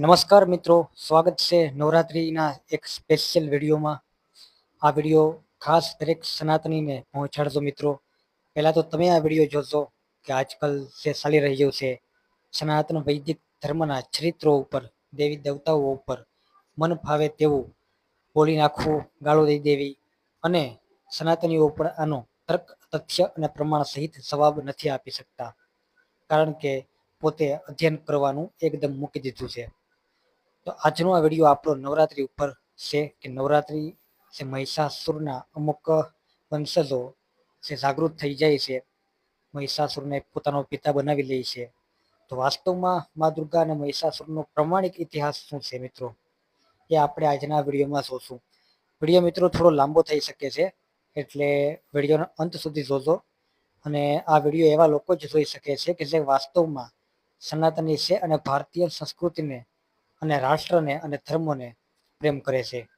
નમસ્કાર મિત્રો, સ્વાગત છે નવરાત્રિના એક સ્પેશિયલ વિડીયોમાં. આ વીડિયો ખાસ દરેક સનાતનીને પહોંચાડજો મિત્રો. પહેલાં તો તમે આ વીડિયો જોશો કે આજકાલ જે ચાલી રહ્યું છે, સનાતન વૈદિક ધર્મના ચરિત્રો ઉપર, દેવી દેવતાઓ ઉપર, મન ફાવે તેવું બોલી નાખવું, ગાળો દઈ દેવી અને સનાતનીઓ ઉપર આનો તર્ક, તથ્ય અને પ્રમાણ સહિત જવાબ નથી આપી શકતા. કારણ કે પોતે અધ્યયન કરવાનું એકદમ મૂકી દીધું છે. તો આજનો આ વીડિયો આપણો નવરાત્રી ઉપર છે કે નવરાત્રી જે મહિષાસુરના અમુક વંશજો જે જાગૃત થઈ જાય છે, મહિષાસુરને પોતાનો પિતા બનાવી લે છે. તો વાસ્તવમાં મા દુર્ગા અને મહિષાસુરનો પ્રમાણિક ઇતિહાસ શું છે મિત્રો? એ આપણે આજના વિડીયોમાં જોશું. વીડિયો મિત્રો થોડો લાંબો થઈ શકે છે, એટલે વિડીયોનો અંત સુધી જોજો. અને આ વીડિયો એવા લોકો જ જોઈ શકે છે કે જે વાસ્તવમાં સનાતની છે અને ભારતીય સંસ્કૃતિને અને રાષ્ટ્રને અને ધર્મને પ્રેમ કરે છે.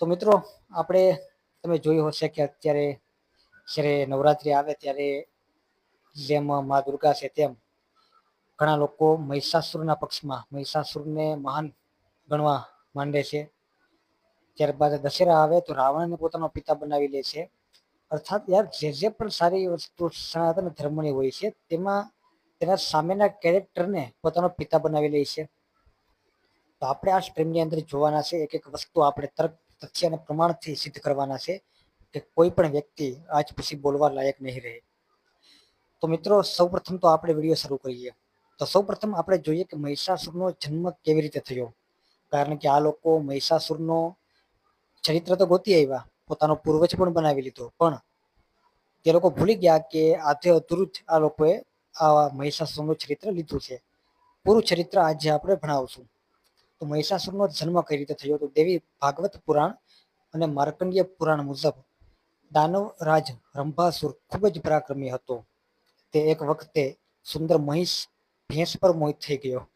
તો મિત્રો, આપણે, તમે જોયું હશે કે અત્યારે જ્યારે નવરાત્રિ આવે ત્યારે જેમ મા દુર્ગા છે તેમ ઘણા લોકો મહિષાસુરના પક્ષમાં, મહિષાસુરને મહાન ગણવા માંડે છે. ત્યારબાદ દશેરા આવે તો રાવણને પોતાનો પિતા બનાવી લે છે. અર્થાત યાર, જે જે પણ સારી વસ્તુ સનાતન ધર્મની હોય છે, તેમાં તેના સામેના કેરેક્ટરને પોતાનો પિતા બનાવી લે છે. તો આપણે આ સ્ટ્રીમની અંદર જોવાના છે એક એક વસ્તુ આપણે તર્ક, તથ્ય અને પ્રમાણથી સિદ્ધ કરવાના છે કે કોઈ પણ વ્યક્તિ આજ પછી બોલવા લાયક નહીં રહે. તો મિત્રો, સૌપ્રથમ તો આપણે વીડિયો શરૂ કરીએ. તો સૌપ્રથમ આપણે જોઈએ કે મહિષાસુરનો જન્મ કેવી રીતે થયો? કારણ કે આ લોકો મહિષાસુરનો ચરિત્ર તો ગોતી આવ્યા, પોતાનો પૂર્વજ પણ બનાવી લીધો. પણ તે લોકો ભૂલી ગયા કે આધે અધૂરું જ આ લોકોએ આ મહિષાસુરનું ચરિત્ર લીધું છે. પૂરું ચરિત્ર આજે આપણે ભણાવશું. તો મહિષાસુરનો જન્મ કઈ રીતે થયો તો દેવી ભાગવત પુરાણ અને માર્કંડ્ય પુરાણ મુજબ દાનવ રાજ રંભાસુર ખૂબ જ પરાક્રમી હતો. તે એક વખતે સુંદર મહિષ ભેંસ પર મોહિત થઈ ગયો.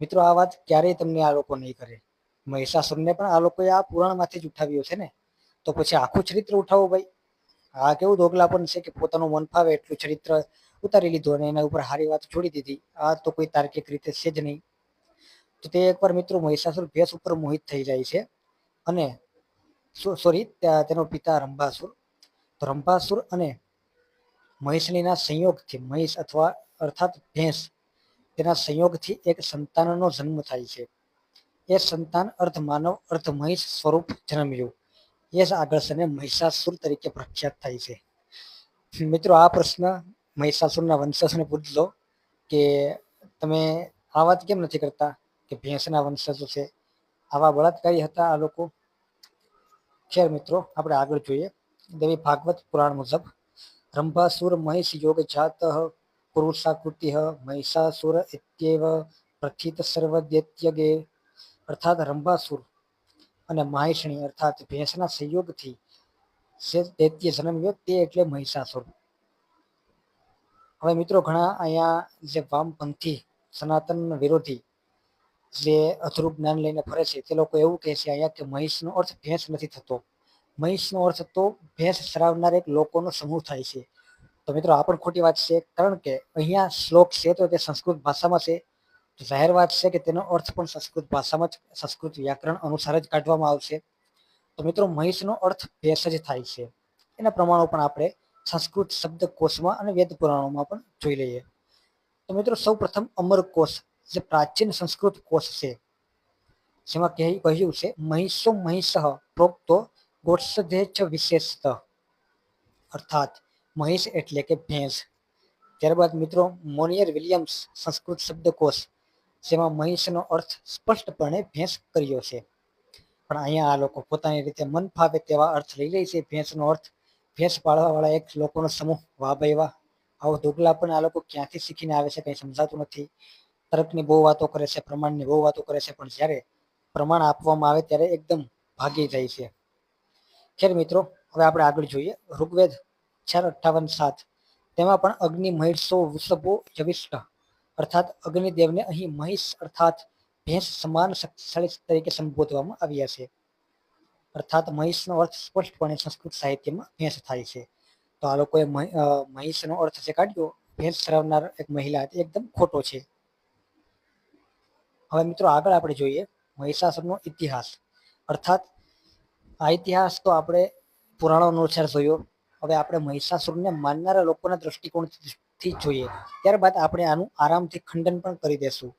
મિત્રો, આ વાત ક્યારેય તમને આ લોકો નહીં કરે. મહિષાસુરને પણ આ લોકોએ આ પુરાણમાંથી જ ઉઠાવ્યો છે ને? તો પછી આખું ચરિત્ર ઉઠાવો ભાઈ. આ કેવું દોગલા પણ છે કે પોતાનું મન ફાવે એટલું ચરિત્ર ઉતારી લીધું અને એના ઉપર સારી વાત છોડી દીધી. આ તો કોઈ તાર્કિક રીતે છે જ નહીં. તો તે એકવાર મિત્રો મહિષાસુર ભેંસ ઉપર મોહિત થઈ જાય છે. અને સોરી તેનો પિતા રંભાસુર. તો રંભાસુર અને મહિષણીના સંયોગથી મહિષ અથવા અર્થાત ભેંસ તેના સંયોગથી એક સંતાનનો જન્મ થાય છે. એ સંતાન અર્ધ માનવ અર્ધ મહિષ સ્વરૂપ જન્મ્યું. એ જ આગળ સને મહિષાસુર તરીકે પ્રખ્યાત થાય છે. મિત્રો, આ પ્રશ્ન મહિષાસુરના વંશજને પૂછજો કે તમે આ વાત કેમ નથી કરતા? કે ભેંસના વંશજો છે. આવા બળાત્કારી હતા આ લોકો. ખેર મિત્રો, આપણે આગળ જોઈએ. દેવી ભાગવત પુરાણ મુજબ, રંભાસુર મહિષ યોગ જાત પુરુષાકૃતિ મહિષાસુર ઇત્યેવ પ્રથિત સર્વદૈત્યગે. અર્થાત રંભાસુર અને મહિષણી અર્થાત ભેંસના સંયોગથી દૈત્ય જન્મ્યો તે એટલે મહિષાસુર. હવે મિત્રો, ઘણા અહીંયા જે વામપંથી સનાતન વિરોધી જે અધરૂપ જ્ઞાન લઈને ફરે છે, તે લોકો એવું કહે છે અહીંયા કે મહિષનો અર્થ ભેંસ નથી થતો. મહિષનો અર્થ તો ભેંસ સરાવનાર એક લોકોનો સમૂહ થાય છે. તો મિત્રો, આ પણ ખોટી વાત છે, કારણ કે અહીંયા શ્લોક છે તો તે સંસ્કૃત ભાષામાં છે. જાહેર વાત છે કે તેનો અર્થ પણ સંસ્કૃત ભાષામાં જ, સંસ્કૃત વ્યાકરણ અનુસાર જ કાઢવામાં આવશે. તો મિત્રો મહિષનો અર્થ ભેંસ જ થાય છે. એના પ્રમાણો પણ આપણે સંસ્કૃત શબ્દકોશમાં અને વેદ પુરાણોમાં પણ જોઈ લઈએ. તો મિત્રો સૌ પ્રથમ અમરકોશ. જે પ્રાચીન સંસ્કૃત કોષ છે, જેમાં કહ્યું છે, મહિષો મહિષ પ્રોક્તો ગોત્સધે ચ વિશેષત. અર્થાત મહિષ એટલે કે ભેંસ. ત્યારબાદ મિત્રો, મોનિયર વિલિયમ્સ સંસ્કૃત શબ્દકોશ જેમાં મહિષનો અર્થ સ્પષ્ટપણે ભેંસ કર્યો છે. પણ અહીંયા આ લોકો પોતાની રીતે મન ફાવે તેવા અર્થ લઈ લે છે. ભેંસનો અર્થ, ભેંસ પાળવાવાળા એક લોકોનો સમૂહ વાહ ભાઈ વાહ આવો દુગલા પણ આ લોકો ક્યાંથી શીખીને આવે છે કંઈ સમજાતું નથી. તર્કની બહુ વાતો કરે છે, પ્રમાણની બહુ વાતો કરે છે, પણ જ્યારે પ્રમાણ આપવામાં આવે ત્યારે એકદમ ભાગી જાય છે. ખેર મિત્રો, હવે આપણે આગળ જોઈએ. ઋગ્વેદ ચાર અઠ્ઠાવન સાત. તેમાં પણ અગ્નિ મહિષો વૃષભો જવિષ્ઠ અર્થાત અગ્નિદેવને અહીં મહિષ અર્થાત ભેંસ સમાન શક્તિશાળી તરીકે સંબોધવામાં આવ્યા છે. અર્થાત મહિષનો અર્થ સ્પષ્ટપણે સંસ્કૃત સાહિત્યમાં ભેંસ થાય છે. તો આ લોકોએ મહિષનો અર્થ જે કાઢ્યો, ભેંસ ચરાવનાર એક મહિલા એકદમ ખોટો છે. હવે મિત્રો આગળ આપણે જોઈએ મહિષાસુરનો ઇતિહાસ. અર્થાત આ ઇતિહાસ તો આપણે પુરાણો અનુસાર જોયો. હવે આપણે મહિષાસુરને માનનારા લોકોના દ્રષ્ટિકોણથી જોઈએ. ત્યારબાદ આપણે આનું આરામથી ખંડન પણ કરી દેશું.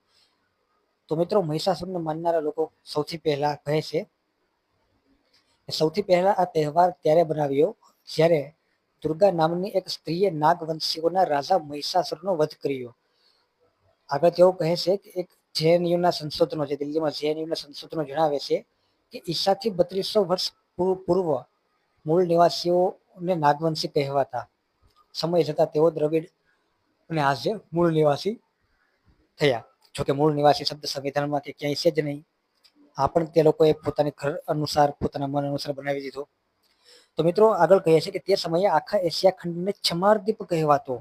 તો મિત્રો મહિષાસુરને માનનારા લોકો સૌથી પહેલા કહે છે સૌથી પહેલા આ તહેવાર ત્યારે બનાવ્યો જ્યારે દુર્ગા નામની એક સ્ત્રીએ નાગવંશીઓના રાજા મહિષાસુરનો વધ કર્યો. આગળ તેઓ કહે છે કે એક જેએનયુના સંશોધનો છે દિલ્હીમાં જેએનયુના સંશોધનો જણાવે છે કે ઈસાથી બત્રીસો વર્ષ પૂર્વ મૂળ નિવાસીઓને નાગવંશી કહેવાતા. સમય જતાં તેઓ દ્રવિડ અને આજે મૂળ નિવાસી થયા. જોકે મૂળ નિવાસી શબ્દ સંવિધાનમાં કે ક્યાંય છે જ નહીં. આ પણ તે લોકોએ પોતાની ઘર અનુસાર, પોતાના મન અનુસાર બનાવી દીધો. તો મિત્રો આગળ કહે છે કે તે સમયે આખા એશિયા ખંડને ચમારદીપ કહેવાતો.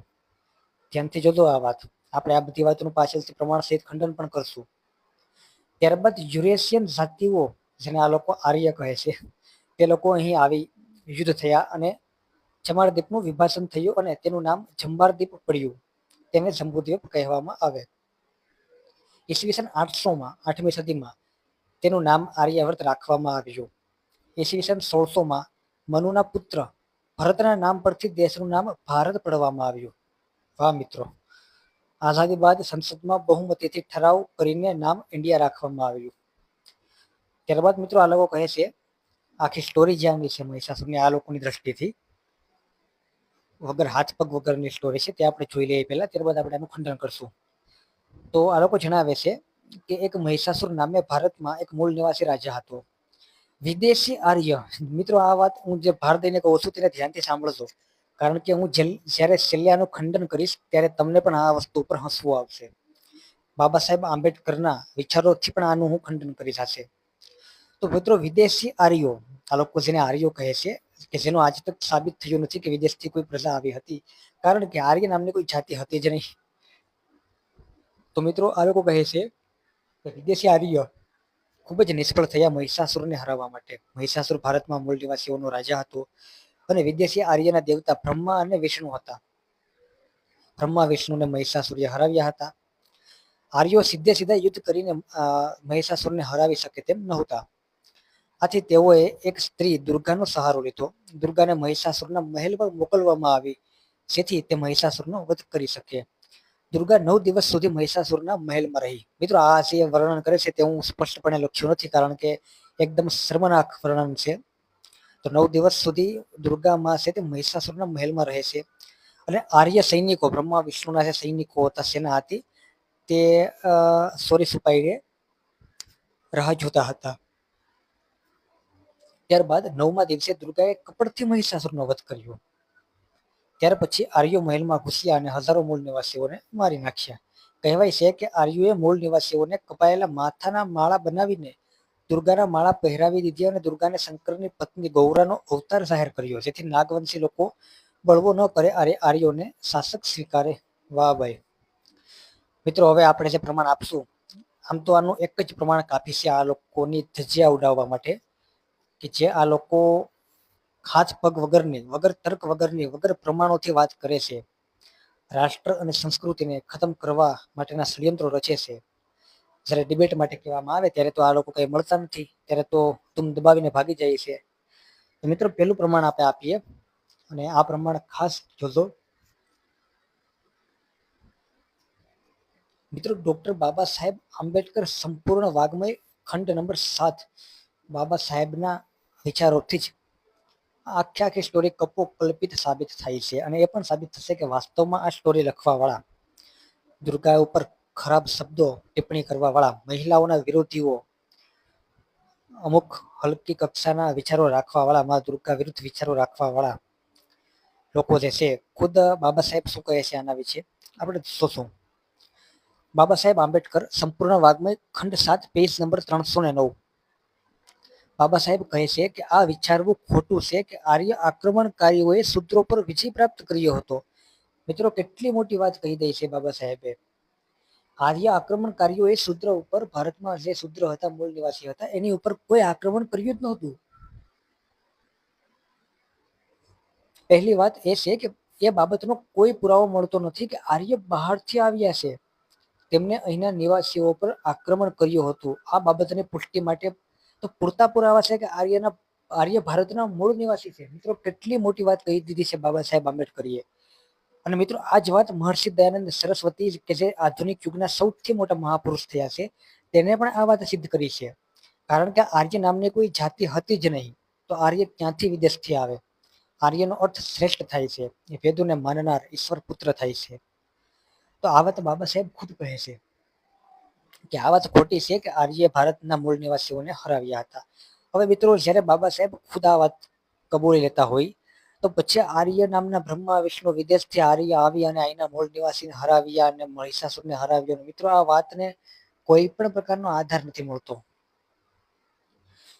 ધ્યાનથી જોજો આ વાત. આપણે આ બધી વાતોનું પાછળથી પ્રમાણ સહિત ખંડન પણ કરશું. ત્યારબાદ યુરેશિયન જાતિઓ, જેને આ લોકો આર્ય કહે છે, તે લોકો અહીં આવી યુદ્ધ થયા અને જમારદ્વીપનું વિભાજન થયું અને તેનું નામ જંબારદ્વીપ પડ્યું. તેને જંબુદ્વીપ કહેવામાં આવે. ઈસવીસન આઠસોમાં, આઠમી સદીમાં તેનું નામ આર્યવ્રત રાખવામાં આવ્યું. ઈસવીસન સોળસોમાં મનુના પુત્ર ભરતના નામ પરથી દેશનું નામ ભારત પડવામાં આવ્યું. વાહ મિત્રો. આઝાદી બાદ સંસદમાં બહુમતીથી ઠરાવ કરીને નામ ઇન્ડિયા રાખવામાં આવ્યું. ત્યારબાદ મિત્રો આ લોકો કહે છે, આખી સ્ટોરી જ્યાંની છે મહિષાસુરની આ લોકોની દ્રષ્ટિથી. વગર હાથ પગ વગરની સ્ટોરી છે તે આપણે જોઈ લઈએ પહેલા, ત્યારબાદ આપણે એનું ખંડન કરશું. તો આ લોકો જણાવે છે કે એક મહિષાસુર નામે ભારતમાં એક મૂળ નિવાસી રાજા હતો. વિદેશી આર્ય, મિત્રો આ વાત હું જે ભાર દઈને કહું છું તેને ધ્યાનથી સાંભળજો. કારણ કે હું જ્યારે છેલ્લે ખંડન કરીશ, ત્યારે તમને પણ આ વસ્તુ ઉપર હસવું આવશે. બાબા સાહેબ આંબેડકરના વિચારોથી પણ આનું હું ખંડન કરી થશે તો મિત્રો, વિદેશી આર્યો, આ લોકો જેને આર્યો કહે છે, કે જેનો આજ તક સાબિત થયું નથી કે વિદેશથી કોઈ પ્રજા આવી હતી, કારણ કે આર્ય નામની કોઈ જાતિ હતી જ નહીં. તો મિત્રો, આ લોકો કહે છે કે વિદેશી આર્ય ખૂબ જ નિષ્ફળ થયા મહિષાસુરને હરાવવા માટે. મહિષાસુર ભારતમાં મૂળ નિવાસીઓનો રાજા હતો. અને વિદેશી આર્યના દેવતા બ્રહ્મા અને વિષ્ણુ હતા. બ્રહ્મા, વિષ્ણુને મહિષાસુરે હરાવ્યા હતા. આર્યો સીધે સીધા યુદ્ધ કરીને મહિષાસુરને હરાવી શકે તેમ નહોતા. આથી તેઓએ એક સ્ત્રી દુર્ગાનો સહારો લીધો. દુર્ગાને મહિષાસુરના મહેલમાં મોકલવામાં આવી, જેથી તે મહિષાસુરનો વધ કરી શકે. દુર્ગા નવ દિવસ સુધી મહિષાસુરના મહેલમાં રહી. મિત્રો, આ જે વર્ણન કરે છે તે હું સ્પષ્ટપણે લખ્યું નથી, કારણ કે એકદમ શર્મનાક વર્ણન છે. તો નવ દિવસ સુધી દુર્ગા માં છે તે મહિષાસુરના મહેલમાં રહે છે. અને આર્ય સૈનિકો, બ્રહ્મા, વિષ્ણુના જે સૈનિકો હતા, સેના હતી, તે સોરી સુપાઈએ રાહ જોતા હતા. ત્યારબાદ નવમા દિવસે દુર્ગાએ કપડથી મહિષાસુરનો વધ કર્યો. ત્યાર પછી આર્યો મહેલમાં ઘૂસ્યા અને હજારો મૂળ નિવાસીઓને મારી નાખ્યા. કહેવાય છે કે આર્યુએ મૂળ નિવાસીઓને કપાયેલા માથાના માળા બનાવીને દુર્ગાના માળા પહેરાવી દીધી અને દુર્ગાને શંકરની પત્ની ગૌરાનો અવતાર જાહેર કર્યો. જેથી નાગવંશી લોકો બળવો ન કરે અરે આર્યોને શાસક સ્વીકારે. વાહ ભાઈ. મિત્રો, હવે આપણે જે પ્રમાણ આપશું, આમ તો આનું એક જ પ્રમાણ કાપી છે આ લોકોની ધજિયા ઉડાવવા માટે, કે જે આ લોકો હાથ પગ વગરની, વગર તર્ક વગરની, વગર પ્રમાણોથી વાત કરે છે. રાષ્ટ્ર અને સંસ્કૃતિને ખતમ કરવા માટેના ષડયંત્રો રચે છે. જ્યારે ડિબેટ માટે કહેવામાં આવે ત્યારે તો આ લોકો કંઈ મળતા નથી. ત્યારે તો તુમ દબાવીને ભાગી જાય છે. તો મિત્રો, પહેલું પ્રમાણ આપણે આપીએ અને આ પ્રમાણ ખાસ જોજો. મિત્રો ડોક્ટર બાબા સાહેબ આંબેડકર સંપૂર્ણ વાગ્મય ખંડ નંબર સાત. બાબા સાહેબના વિચારોથી જ આખે આખી સ્ટોરી કપો કલ્પિત સાબિત થાય છે અને એ પણ સાબિત થશે કે વાસ્તવમાં આ સ્ટોરી લખવાવાળા દુર્ગા ઉપર ખરાબ શબ્દો ટિપ્પણી કરવાવાળા મહિલાઓના વિરોધીઓ અમુક હલકી કક્ષાના વિચારો રાખવાવાળા, મા દુર્ગા વિરુદ્ધ વિચારો રાખવાવાળા લોકો જે છે, ખુદ બાબા સાહેબ શું કહે છે આના વિશે આપણે જોશું બાબા સાહેબ આંબેડકર સંપૂર્ણ વાગ્મય ખંડ સાત, પેજ નંબર ત્રણસો ને નવ. બાબા સાહેબ કહે છે કે આ વિચારવું ખોટું છે કે આર્ય આક્રમણકારીઓએ સૂત્રો પર વિજય પ્રાપ્ત કર્યો હતો. મિત્રો, કેટલી મોટી વાત કહી દઈ છે બાબા સાહેબે. આર્ય આક્રમણકારીઓએ શુદ્ર ઉપર, ભારતમાં જે શુદ્ર હતા, મૂળ નિવાસી હતા, એની ઉપર કોઈ આક્રમણ કર્યું જ નહોતું. પહેલી વાત એ છે કે એ બાબતનો કોઈ પુરાવો મળતો નથી કે આર્ય બહારથી આવ્યા છે. તેમને અહીંના નિવાસીઓ પર આક્રમણ કર્યું હતું. આ બાબતની પુષ્ટિ માટે તો પૂરતા પુરાવા છે કે આર્યના, આર્ય ભારતના મૂળ નિવાસી છે. મિત્રો, કેટલી મોટી વાત કહી દીધી છે બાબા સાહેબ આંબેડકરીએ. અને મિત્રો, આ જ વાત મહર્ષિ દયાનંદ સરસ્વતી કે જે આધુનિક યુગના સૌથી મોટા મહાપુરુષ થયા છે, તેને પણ આ વાત સિદ્ધ કરી છે. કારણ કે આર્ય નામની કોઈ જાતિ હતી જ નહીં, તો આર્ય ક્યાંથી વિદેશથી આવે? આર્યનો અર્થ શ્રેષ્ઠ થાય છે, એ વેદોને માનનાર ઈશ્વર પુત્ર થાય છે. તો આ વાત બાબા સાહેબ ખુદ કહે છે કે આ વાત ખોટી છે કે આર્ય ભારતના મૂળ નિવાસીઓને હરાવ્યા હતા. હવે મિત્રો, જ્યારે બાબા સાહેબ ખુદ આ વાત કબૂલી લેતા હોય તો પછી આર્ય નામના બ્રહ્મા, વિષ્ણુ વિદેશથી આર્ય આવી અને અહીંના મૂળ નિવાસીને હરાવ્યા અને મહિષાસુરને હરાવ્યો મિત્રો, આ વાતને કોઈ પણ પ્રકારનો આધાર નથી મળતો.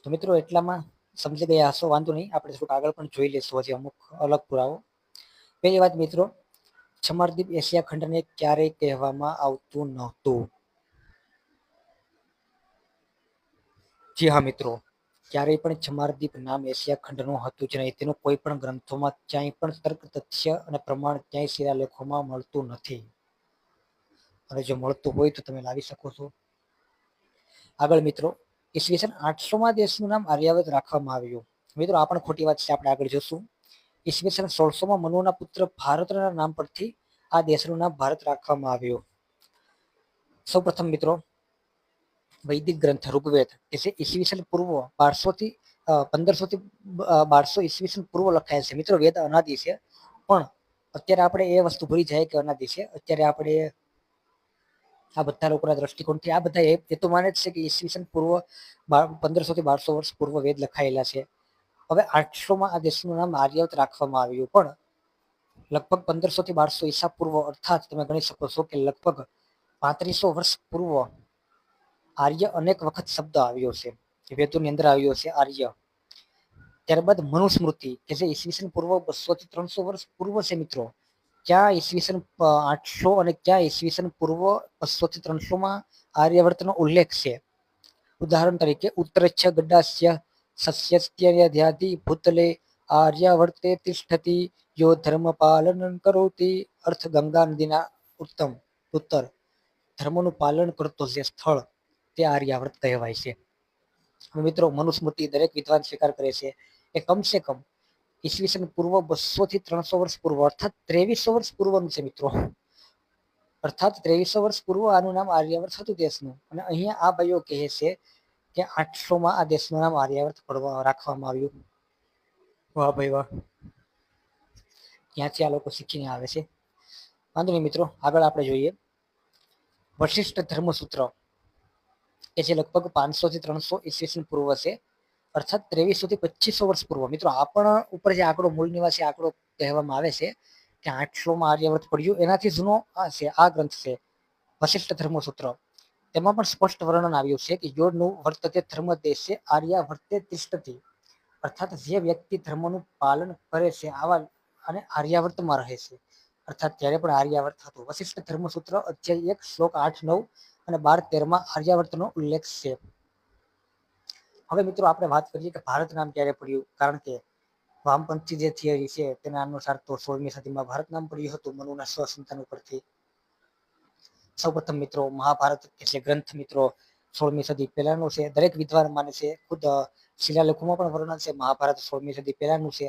તો મિત્રો, એટલામાં સમજી ગયા હશો, વાંધો નહીં. આપણે થોડુંક આગળ પણ જોઈ લઈશું હજી અમુક અલગ પુરાવો. પહેલી વાત મિત્રો, છમરદીપ એશિયા ખંડને ક્યારેય કહેવામાં આવતું નહોતું. જી હા મિત્રો. ક્યારેય પણ છમારદીપ નામ એશિયા ખંડનું હતું જ નહીં. તેનું કોઈ પણ ગ્રંથોમાં ક્યાંય પણ તર્ક, તથ્ય અને પ્રમાણ ક્યાંય શિલાલેખોમાં મળતું નથી. અને જો મળતું હોય તો તમે લાવી શકો છો. આગળ મિત્રો, ઈસવીસન આઠસોમાં દેશનું નામ આર્યાવત રાખવામાં આવ્યું. મિત્રો, આ પણ ખોટી વાત છે. આપણે આગળ જોશું. ઈસવીસન સોળસોમાં મનુના પુત્ર ભારતના નામ પરથી આ દેશનું નામ ભારત રાખવામાં આવ્યું. સૌપ્રથમ મિત્રો વૈદિક ગ્રંથ ઋગ્વેદ જે ઈસવીસન પૂર્વ બારસો થી પંદરસો થી બારસો ઈસવીસન પૂર્વ લખાયેલ છે. મિત્રો, વેદ અનાદિ છે. પણ અત્યારે આપણે એ વસ્તુ ભૂલી જાય કે અનાદિ છે. અત્યારે આપણે આ બધા લોકોના દ્રષ્ટિકોણથી આ બધા એ તો માને જ છે કે ઈસવીસન પૂર્વ પંદરસો થી બારસો વર્ષ પૂર્વ વેદ લખાયેલા છે. હવે આઠસોમાં આ દેશનું નામ આર્યવત રાખવામાં આવ્યું. પણ લગભગ પંદરસો થી બારસો ઈસા પૂર્વ અર્થાત તમે ગણી શકો છો કે લગભગ પાંત્રીસો વર્ષ પૂર્વ આર્ય અનેક વખત શબ્દ આવ્યો છે. વેદોની અંદર આવ્યો છે આર્ય. ત્યારબાદ મનુસ્મૃતિ, કે જે ઈસવીસન પૂર્વ બસો થી ત્રણસો વર્ષ પૂર્વ છે મિત્રો. ક્યાં ઈસવીસન આઠસો અને ક્યાં ઈસવીસન પૂર્વ બસો થી ત્રણસો માં આર્યવર્તનો ઉલ્લેખ છે. ઉદાહરણ તરીકે, ઉત્તરચ્છ ગડાસ્ય સસ્યસ્ત્યધ્યાધિ ભૂતલે આર્યાવર્તે તિષ્ઠતી, યો ધર્મ પાલન કરોતી અર્થ ગંગા નદીના ઉત્તમ, ઉત્તર. ધર્મનું પાલન કરતો જે સ્થળ તે આર્યાવ્રત કહેવાય છે. મિત્રો મનુસ્મૃતિ દરેક વિદ્વાન સ્વીકાર કરે છે એ કમસે કમ ઈસવીસન પૂર્વ બસો થી ત્રણસો વર્ષ પૂર્વ અર્થાત ત્રેવીસો વર્ષ પૂર્વનું છે મિત્રો. અર્થાત ત્રેવીસો વર્ષ પૂર્વ આનું નામ આર્યાવર્ત હતું દેશનું. અને અહીંયા આ ભાઈઓ કહે છે કે આઠસો માં આ દેશનું નામ આર્યાવર્ત રાખવામાં આવ્યું. વાહ ભાઈ વાહ. ત્યાંથી આ લોકો શીખીને આવે છે. વાંધો નહીં મિત્રો, આગળ આપણે જોઈએ. વશિષ્ઠ ધર્મસૂત્ર. કે જે લગભગ પાંચસો થી ત્રણસો ઈસવીસન પૂર્વ છે અર્થાત ત્રેવીસો થી પચીસો વર્ષ પૂર્વ. મિત્રો, આ પણ ઉપર જે આંકડો, મૂળ નિવાસી આંકડો કહેવામાં આવે છે કે આઠસોમાં આર્યવ્રત પડ્યું. એનાથી જૂનો આ છે, આ ગ્રંથ છે વશિષ્ઠ ધર્મસૂત્ર. તેમાં પણ સ્પષ્ટ વર્ણન આવ્યું છે કે યોડનું વર્તતે ધર્મ દેશે, આર્યા વર્તે તિષ્ઠતી. અર્થાત જે વ્યક્તિ ધર્મનું પાલન કરે છે, આવા અને આર્યાવર્તમાં રહે છે. અર્થાત ત્યારે પણ આર્યાવર્ત હતું. વશિષ્ઠ ધર્મસૂત્ર અધ્યાય એક, શ્લોક આઠ, નવ અને બાર તેરમાં આર્યાવર્તનો ઉલ્લેખ છે. હવે મિત્રો આપણે વાત કરીએ કે ભારત નામ ક્યારે પડ્યું? કારણ કે વામપંથી જે થિયરી છે તેના અનુસાર તો સોળમી સદીમાં ભારત નામ પડ્યું હતું મનુના સ્વસંતાન ઉપરથી. સૌપ્રથમ મિત્રો મહાભારત કે ગ્રંથ મિત્રો સોળમી સદી પહેલાનું છે. દરેક વિદ્વાન માને છે, ખુદ શિલાલેખોમાં પણ વર્ણન છે મહાભારત સોળમી સદી પહેલાનું છે.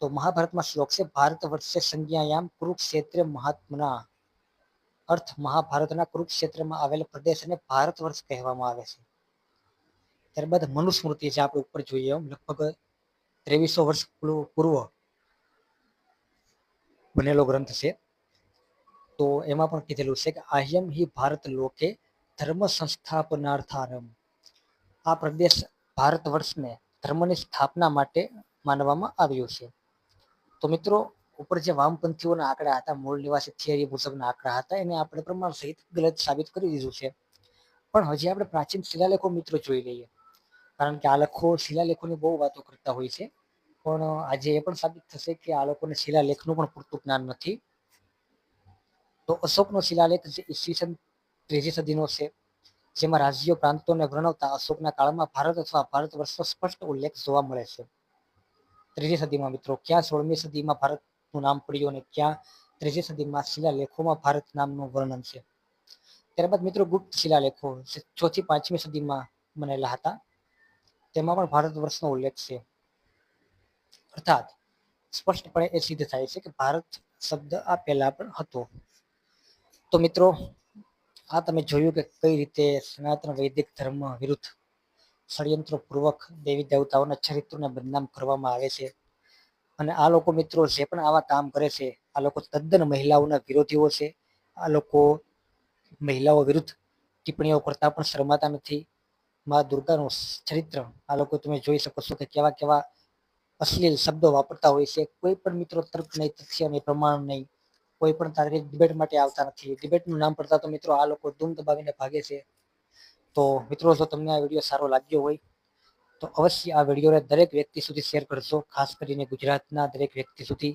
તો મહાભારતમાં શ્લોક છે, ભારત વર્ષે સંજ્ઞાયામ કુરુક્ષેત્ર મહાત્મના. અર્થ મહાભારતના કુરુક્ષેત્રમાં આવેલ પ્રદેશને ભારત વર્ષ કહેવામાં આવે છે. ત્યારબાદ મનુસ્મૃતિ જે આપણે ઉપર જોઈએ, લગભગ ત્રેવીસો વર્ષ પૂર્વ બનેલો ગ્રંથ છે. તો એમાં પણ કીધેલું છે કે આહ્યમ હિ ભારત લોકે ધર્મ સંસ્થાપનાર્થારમ આ પ્રદેશ ભારત વર્ષને ધર્મની સ્થાપના માટે માનવામાં આવ્યું છે. તો મિત્રો ઉપર જે વામપંથીઓના આંકડા હતા, મૂળ નિવાસી થિયરી મુજબના આંકડા હતા, એને આપણે પ્રમાણ સહિત ગલત સાબિત કરી દીધું છે. પણ હજી આપણે પ્રાચીન શિલાલેખો મિત્રો જોઈ લઈએ. કારણ કે આ લખો શિલાલેખોની બહુ વાતો કરતા હોય છે. પણ આજે એ પણ સાબિત થશે કે આ લોકોને શિલાલેખનું પણ પૂરતું જ્ઞાન નથી. તો અશોકનો શિલાલેખ જે ઈસવીસન ત્રીજી સદીનો છે, જેમાં રાજ્યો પ્રાંતોને વર્ણવતા અશોકના કાળમાં ભારત અથવા ભારત વર્ષનો સ્પષ્ટ ઉલ્લેખ જોવા મળે છે. ત્રીજી સદીમાં મિત્રો, ક્યાં સોળમી સદીમાં ભારતનું નામ પડ્યું અને ક્યાં ત્રીજી સદીમાં શિલાલેખોમાં ભારત નામનું વર્ણન છે. ત્યારબાદ મિત્રો ગુપ્ત શિલાલેખો ચોથી પાંચમી સદીમાં બનેલા હતા. તેમાં પણ ભારત વર્ષનો ઉલ્લેખ છે. અર્થાત સ્પષ્ટપણે એ સિદ્ધ થાય છે કે ભારત શબ્દ આ પહેલા પણ હતો. તો મિત્રો, આ તમે જોયું કે કઈ રીતે સનાતન વૈદિક ધર્મ વિરુદ્ધ ષડયંત્રપૂર્વક દેવી દેવતાઓના ચરિત્રોને બદનામ કરવામાં આવે છે. અને આ લોકો મિત્રો જે પણ આવા કામ કરે છે, આ લોકો તદ્દન મહિલાઓના વિરોધીઓ છે. આ લોકો મહિલાઓ વિરુદ્ધ ટિપ્પણીઓ કરતા પણ શરમાતા નથી. મા દુર્ગાનું ચરિત્ર, આ લોકો તમે જોઈ શકો છો કે કેવા કેવા અશ્લીલ શબ્દો વાપરતા હોય છે. કોઈ પણ મિત્રો તર્ક નહીં, તથ્ય નહીં, પ્રમાણ નહીં, કોઈ પણ તારીખ ડિબેટ માટે આવતા નથી. ડિબેટનું નામ પડતા તો મિત્રો આ લોકો ધૂમ દબાવીને ભાગે છે. તો મિત્રો જો તમને આ વીડિયો સારો લાગ્યો હોય તો અવશ્ય આ વિડીયોને દરેક વ્યક્તિ સુધી શેર કરશો ખાસ કરીને ગુજરાતના દરેક વ્યક્તિ સુધી.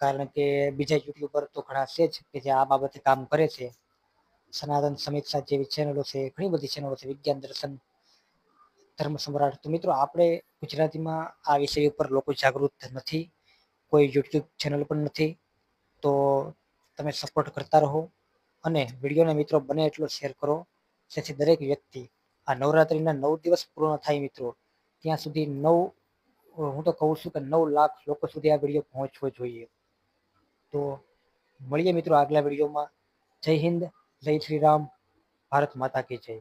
કારણ કે બીજા યુટ્યુબર તો ઘણા છે જ કે જે આ બાબતે કામ કરે છે. સનાતન સમીક્ષા જેવી ચેનલો છે, ઘણી બધી ચેનલો છે, વિજ્ઞાન, દર્શન, ધર્મ, સમ્રાટ. તો મિત્રો, આપણે ગુજરાતીમાં આ વિષય ઉપર લોકો જાગૃત નથી, કોઈ યુટ્યુબ ચેનલ પણ નથી. તો તમે સપોર્ટ કરતા રહો અને વિડીયોને મિત્રો બને એટલો શેર કરો, જેથી દરેક વ્યક્તિ આ નવરાત્રિના નવ દિવસ પૂર્ણ થાય મિત્રો. ત્યાં સુધી નવ હું તો કહું છું કે નવ લાખ લોકો સુધી આ વીડિયો પહોંચવો જોઈએ. તો મળીએ મિત્રો આગલા વિડીયોમાં. જય હિન્દ, જય શ્રી રામ, ભારત માતા કી જય.